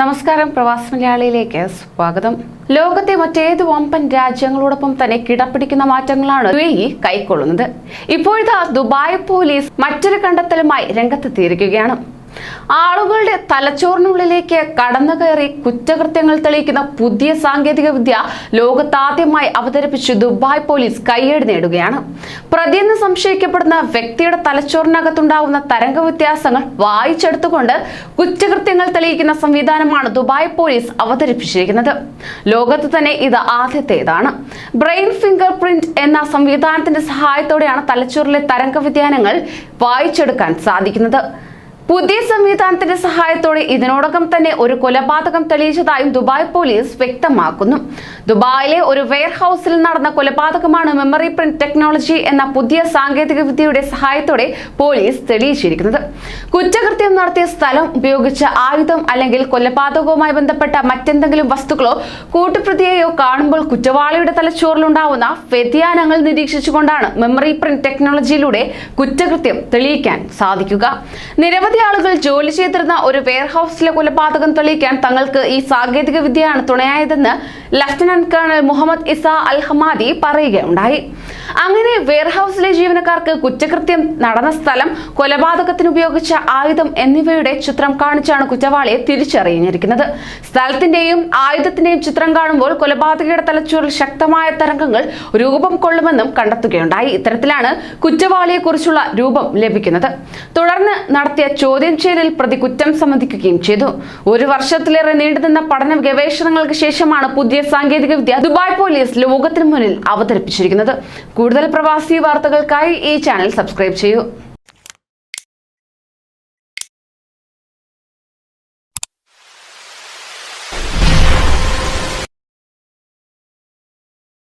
നമസ്കാരം പ്രവാസ മലയാളിയിലേക്ക് സ്വാഗതം. ലോകത്തെ മറ്റേത് വമ്പൻ രാജ്യങ്ങളോടൊപ്പം തന്നെ കിടപ്പിടിക്കുന്ന മാറ്റങ്ങളാണ് യു എ കൈക്കൊള്ളുന്നത്. ഇപ്പോഴത്തെ ദുബായ് പോലീസ് മറ്റൊരു കണ്ടെത്തലുമായി രംഗത്തെത്തിയിരിക്കുകയാണ്. ആളുകളുടെ തലച്ചോറിനുള്ളിലേക്ക് കടന്നു കയറി കുറ്റകൃത്യങ്ങൾ തെളിയിക്കുന്ന പുതിയ സാങ്കേതിക വിദ്യ ലോകത്താദ്യമായി അവതരിപ്പിച്ച് ദുബായ് പോലീസ് കയ്യേടി നേടുകയാണ്. പ്രതിയെന്ന് സംശയിക്കപ്പെടുന്ന വ്യക്തിയുടെ തലച്ചോറിനകത്തുണ്ടാവുന്ന തരംഗ വ്യത്യാസങ്ങൾ വായിച്ചെടുത്തുകൊണ്ട് കുറ്റകൃത്യങ്ങൾ തെളിയിക്കുന്ന സംവിധാനമാണ് ദുബായ് പോലീസ് അവതരിപ്പിച്ചിരിക്കുന്നത്. ലോകത്ത് തന്നെ ഇത് ആദ്യത്തേതാണ്. ബ്രെയിൻ ഫിംഗർ പ്രിന്റ് എന്ന സംവിധാനത്തിന്റെ സഹായത്തോടെയാണ് തലച്ചോറിലെ തരംഗ വ്യതിയാനങ്ങൾ വായിച്ചെടുക്കാൻ സാധിക്കുന്നത്. പുതിയ സംവിധാനത്തിന്റെ സഹായത്തോടെ ഇതിനോടകം തന്നെ ഒരു കൊലപാതകം തെളിയിച്ചതായും ദുബായ് പോലീസ് വ്യക്തമാക്കുന്നു. ദുബായിലെ ഒരു വെയർ ഹൗസിൽ നടന്ന കൊലപാതകമാണ് മെമ്മറി പ്രിന്റ് ടെക്നോളജി എന്ന പുതിയ സാങ്കേതിക വിദ്യയുടെ സഹായത്തോടെ പോലീസ് തെളിയിച്ചിരിക്കുന്നത്. കുറ്റകൃത്യം നടത്തിയ സ്ഥലം ഉപയോഗിച്ച ആയുധം അല്ലെങ്കിൽ കൊലപാതകവുമായി ബന്ധപ്പെട്ട മറ്റെന്തെങ്കിലും വസ്തുക്കളോ കൂട്ടുപ്രതിയെയോ കാണുമ്പോൾ കുറ്റവാളിയുടെ തലച്ചോറിലുണ്ടാവുന്ന വ്യതിയാനങ്ങൾ നിരീക്ഷിച്ചുകൊണ്ടാണ് മെമ്മറി പ്രിന്റ് ടെക്നോളജിയിലൂടെ കുറ്റകൃത്യം തെളിയിക്കാൻ സാധിക്കുക. നിരവധി ആളുകൾ ജോലി ചെയ്തിരുന്ന ഒരു വെയർഹൌസിലെ കൊലപാതകം തെളിയിക്കാൻ തങ്ങൾക്ക് ഈ സാങ്കേതിക വിദ്യയാണ് തുണയായതെന്ന് lieutenant colonel Mohammed Isa Al Hamadi പറയുകയുണ്ടായി. അങ്ങനെ വെയർഹൌസിലെ ജീവനക്കാർക്ക് കുറ്റകൃത്യം നടന്ന സ്ഥലം കൊലപാതകത്തിന് ഉപയോഗിച്ച ആയുധം എന്നിവയുടെ ചിത്രം കാണിച്ചാണ് കുറ്റവാളിയെ തിരിച്ചറിഞ്ഞിരിക്കുന്നത്. സ്ഥലത്തിന്റെയും ആയുധത്തിന്റെയും ചിത്രം കാണുമ്പോൾ കൊലപാതകയുടെ തലച്ചോറിൽ ശക്തമായ തരംഗങ്ങൾ രൂപം കൊള്ളുമെന്നും കണ്ടെത്തുകയുണ്ടായി. ഇത്തരത്തിലാണ് കുറ്റവാളിയെക്കുറിച്ചുള്ള രൂപം ലഭിക്കുന്നത്. തുടർന്ന് നടത്തിയ ചോദ്യം ചെയ്യലിൽ പ്രതി കുറ്റം സമ്മതിക്കുകയും ചെയ്തു. ഒരു വർഷത്തിലേറെ നീണ്ടുനിന്ന പഠന ഗവേഷണങ്ങൾക്ക് ശേഷമാണ് പുതിയ സാങ്കേതിക വിദ്യ ദുബായ് പോലീസ് ലോകത്തിന് മുന്നിൽ അവതരിപ്പിച്ചിരിക്കുന്നത്. കൂടുതൽ പ്രവാസി വാർത്തകൾക്കായി ഈ ചാനൽ സബ്സ്ക്രൈബ് ചെയ്യൂ.